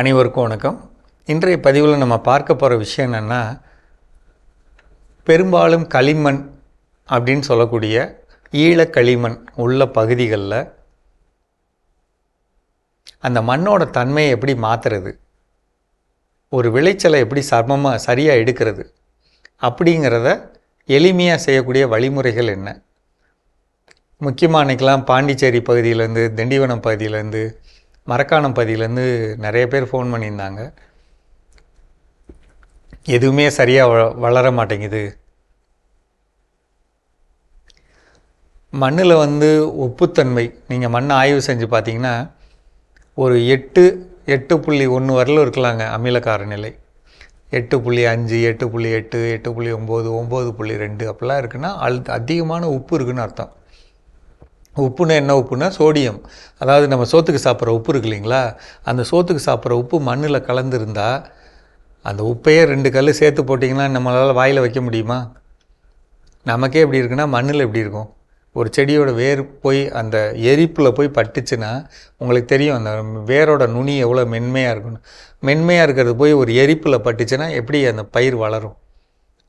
அனைவருக்கும் வணக்கம். இன்றைய பதிவில் நம்ம பார்க்க போகிற விஷயம் என்னென்னா பெரும்பாலும் களிமண் அப்படின்னு சொல்லக்கூடிய ஈழ களிமண் உள்ள பகுதிகளில் அந்த மண்ணோட தன்மையை எப்படி மாற்றுறது ஒரு விளைச்சலை எப்படி சர்மமாக சரியாக எடுக்கிறது அப்படிங்கிறத எளிமையாக செய்யக்கூடிய வழிமுறைகள் என்ன? முக்கியமாக அன்றைக்கெலாம் பாண்டிச்சேரி பகுதியிலேருந்து திண்டிவனம் பகுதியிலேருந்து மரக்காணம் பதியிலேருந்து நிறைய பேர் ஃபோன் பண்ணியிருந்தாங்க. எதுவுமே சரியாக வ வளர மாட்டேங்குது. மண்ணில் வந்து உப்புத்தன்மை நீங்கள் மண்ணை ஆய்வு செஞ்சு பார்த்தீங்கன்னா ஒரு எட்டு எட்டு புள்ளி ஒன்று வரலும் இருக்கலாங்க அமிலக்கார நிலை எட்டு புள்ளி அஞ்சு எட்டு புள்ளி எட்டு எட்டு புள்ளி ஒம்பது ஒம்பது புள்ளி ரெண்டு அப்படிலாம் இருக்குன்னா அல் அதிகமான உப்பு இருக்குன்னு அர்த்தம். உப்புன்னா என்ன உப்புனா சோடியம். அதாவது நம்ம சோத்துக்கு சாப்பிட்ற உப்பு இருக்கு இல்லைங்களா? அந்த சோத்துக்கு சாப்பிட்ற உப்பு மண்ணில் கலந்துருந்தா அந்த உப்பையே ரெண்டு கல் சேர்த்து போட்டிங்கன்னா நம்மளால் வாயில் வைக்க முடியுமா? நமக்கே எப்படி இருக்குன்னா மண்ணில் எப்படி இருக்கும்? ஒரு செடியோட வேர் போய் அந்த எரிப்பில் போய் பட்டுச்சுன்னா உங்களுக்கு தெரியும் அந்த வேரோட நுனி எவ்வளோ மென்மையாக இருக்கணும். மென்மையாக இருக்கிறது போய் ஒரு எரிப்பில் பட்டுச்சுன்னா எப்படி அந்த பயிர் வளரும்?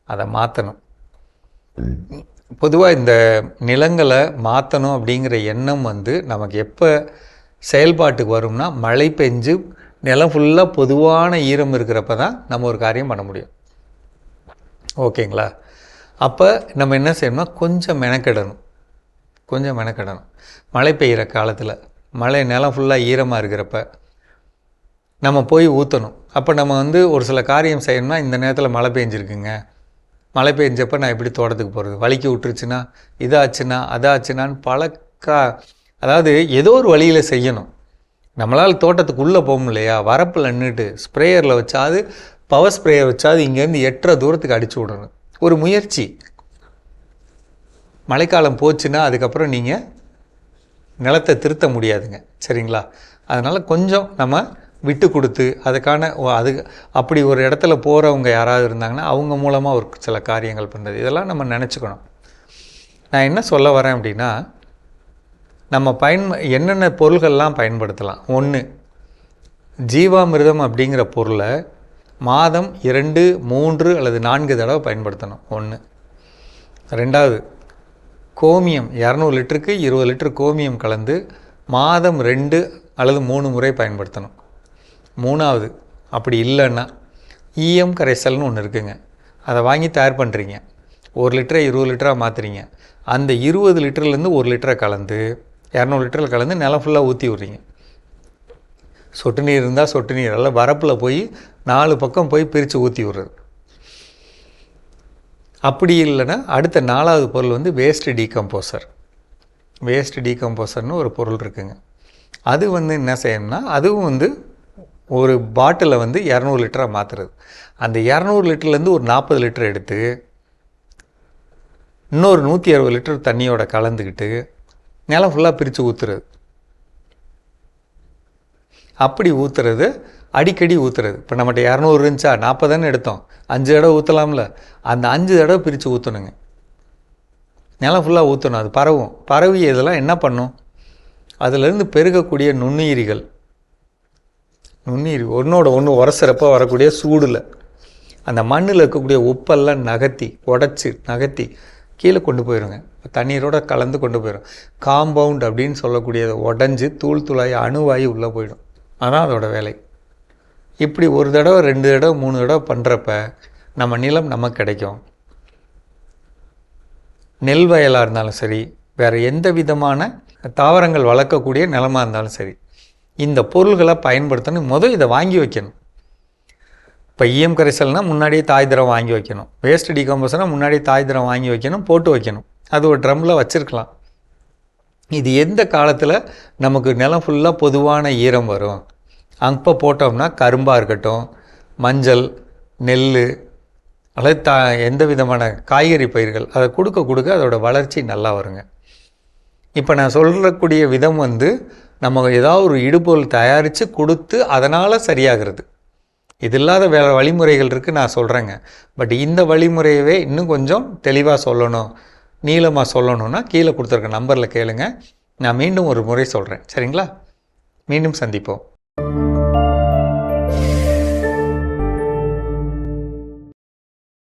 அதை மாற்றணும் பொதுவாக இந்த நிலங்களை மாற்றணும் அப்படிங்கிற எண்ணம் வந்து நமக்கு எப்போ செயல்பாட்டுக்கு வரும்னா மழை பெஞ்சு நிலம் ஃபுல்லாக பொதுவான ஈரம் இருக்கிறப்ப தான் நம்ம ஒரு காரியம் பண்ண முடியும். ஓகேங்களா? அப்போ நம்ம என்ன செய்யணும்னா கொஞ்சம் மெனக்கெடணும். கொஞ்சம் மெனக்கெடணும். மழை பெய்கிற காலத்தில் மழை நிலம் ஃபுல்லாக ஈரமாக இருக்கிறப்ப நம்ம போய் ஊற்றணும் அப்போ நம்ம வந்து ஒரு சில காரியம் செய்யணும்னா இந்த நேரத்தில் மழை பெஞ்சிருக்குங்க. மழை பெஞ்சப்போ நான் எப்படி தோட்டத்துக்கு போகிறது வலிக்கு விட்டுருச்சுன்னா இதாச்சுன்னா அதாச்சுன்னான்னு பல கா அதாவது ஏதோ ஒரு வழியில் செய்யணும். நம்மளால் தோட்டத்துக்குள்ளே போக இல்லையா வரப்பில் நின்றுட்டு ஸ்ப்ரேயரில் வச்சாது பவர் ஸ்ப்ரேயர் வச்சாது இங்கேருந்து எட்டரை தூரத்துக்கு அடிச்சு விடணும். ஒரு முயற்சி. மழைக்காலம் போச்சுன்னா அதுக்கப்புறம் நீங்கள் நிலத்தை திருத்த முடியாதுங்க. சரிங்களா? அதனால் கொஞ்சம் நம்ம விட்டு கொடுத்து அதுக்கான ஓ, அது அப்படி ஒரு இடத்துல போகிறவங்க யாராவது இருந்தாங்கன்னா அவங்க மூலமாக ஒரு சில காரியங்கள் பண்ணுறது இதெல்லாம் நம்ம நினச்சிக்கணும். நான் என்ன சொல்ல வரேன் அப்படின்னா நம்ம பயன் என்னென்ன பொருள்கள்லாம் பயன்படுத்தலாம்? ஒன்று ஜீவாமிர்தம் அப்படிங்கிற பொருளை மாதம் இரண்டு மூன்று அல்லது நான்கு தடவை பயன்படுத்தணும். ஒன்று ரெண்டாவது கோமியம் இரநூறு லிட்டருக்கு இருபது லிட்டர் கோமியம் கலந்து மாதம் ரெண்டு அல்லது மூணு முறை பயன்படுத்தணும். மூணாவது அப்படி இல்லைன்னா ஈயம் கரைசல்னு ஒன்று இருக்குங்க. அதை வாங்கி தயார் பண்ணுறீங்க ஒரு லிட்டரை இருபது லிட்டராக மாற்றுறீங்க அந்த இருபது லிட்டர்லேருந்து ஒரு லிட்டரை கலந்து இரநூறு லிட்டரில் கலந்து நிலம் ஃபுல்லாக ஊற்றி விட்றீங்க. சொட்டு நீர் இருந்தால் சொட்டு நீர். எல்லாம் வரப்பில் போய் நாலு பக்கம் போய் பிரித்து ஊற்றி விட்றது. அப்படி இல்லைன்னா அடுத்த நாலாவது பொருள் வந்து வேஸ்ட் டீகம்போசர் வேஸ்ட் டீகம்போசர்னு ஒரு பொருள் இருக்குங்க. அது வந்து என்ன செய்யணும்னா அதுவும் வந்து ஒரு பாட்டிலை வந்து இரநூறு லிட்டராக மாற்றுறது அந்த இரநூறு லிட்டர்லேருந்து ஒரு நாற்பது லிட்டர் எடுத்து இன்னொரு நூற்றி அறுபது லிட்டர் தண்ணியோட கலந்துக்கிட்டு நிலம் ஃபுல்லாக பிரித்து ஊற்றுறது அப்படி ஊற்றுறது அடிக்கடி ஊற்றுறது இப்போ நம்மகிட்ட இரநூறு இருந்துச்சா நாற்பது தானே எடுத்தோம். அஞ்சு தடவை ஊற்றலாம்ல அந்த அஞ்சு தடவை பிரித்து ஊற்றணுங்க நிலம் ஃபுல்லாக ஊற்றணும் அது பரவும். பரவி இதெல்லாம் என்ன பண்ணும்? அதிலிருந்து பெருகக்கூடிய நுண்ணுயிரிகள். நுண்ணீர் ஒன்றோட ஒன்று உரசுறப்ப வரக்கூடிய சூடில். அந்த மண்ணில் இருக்கக்கூடிய உப்பெல்லாம் நகர்த்தி உடச்சி நகர்த்தி கீழே கொண்டு போயிருங்க. தண்ணீரோட கலந்து கொண்டு போயிடும் காம்பவுண்ட் அப்படின்னு சொல்லக்கூடியதை உடஞ்சி தூள் தூளாகி அணுவாகி உள்ளே போயிடும். அதான் அதோட வேலை. இப்படி ஒரு தடவை ரெண்டு தடவை மூணு தடவை பண்ணுறப்ப நம்ம நிலம் நமக்கு கிடைக்கும். நெல் வயலாக இருந்தாலும் சரி வேறு எந்த விதமான தாவரங்கள் வளர்க்கக்கூடிய நிலமாக இருந்தாலும் சரி இந்த பொருள்களை பயன்படுத்தணும். முதல் இதை வாங்கி வைக்கணும். இப்போ ஈஎம் கரைசல்னால் முன்னாடியே தாய் திரம் வாங்கி வைக்கணும். வேஸ்ட் டிகம்போசர்னால் முன்னாடியே தாய் திரம் வாங்கி வைக்கணும் போட்டு வைக்கணும். அது ஒரு ட்ரம்மில் வச்சுருக்கலாம். இது எந்த காலத்தில் நமக்கு நிலம் ஃபுல்லாக பொதுவான ஈரம் வரும்? அப்போ போட்டோம்னா கரும்பாக இருக்கட்டும் மஞ்சள் நெல் அல்லது த எந்த விதமான காய்கறி பயிர்கள் அதை கொடுக்க கொடுக்க அதோடய வளர்ச்சி நல்லா வருங்க. இப்போ நான் சொல்லக்கூடிய விதம் வந்து நம்ம ஏதாவது ஒரு இடுபொருள் தயாரித்து கொடுத்து அதனால் சரியாகிறது. இது இல்லாத வேற வழிமுறைகள் இருக்குது நான் சொல்கிறேங்க பட் இந்த வழிமுறையவே இன்னும் கொஞ்சம் தெளிவாக சொல்லணும். நீளமாக சொல்லணும்னா கீழே கொடுத்துருக்க நம்பரில் கேளுங்க. நான் மீண்டும் ஒரு முறை சொல்கிறேன் சரிங்களா? மீண்டும் சந்திப்போம்.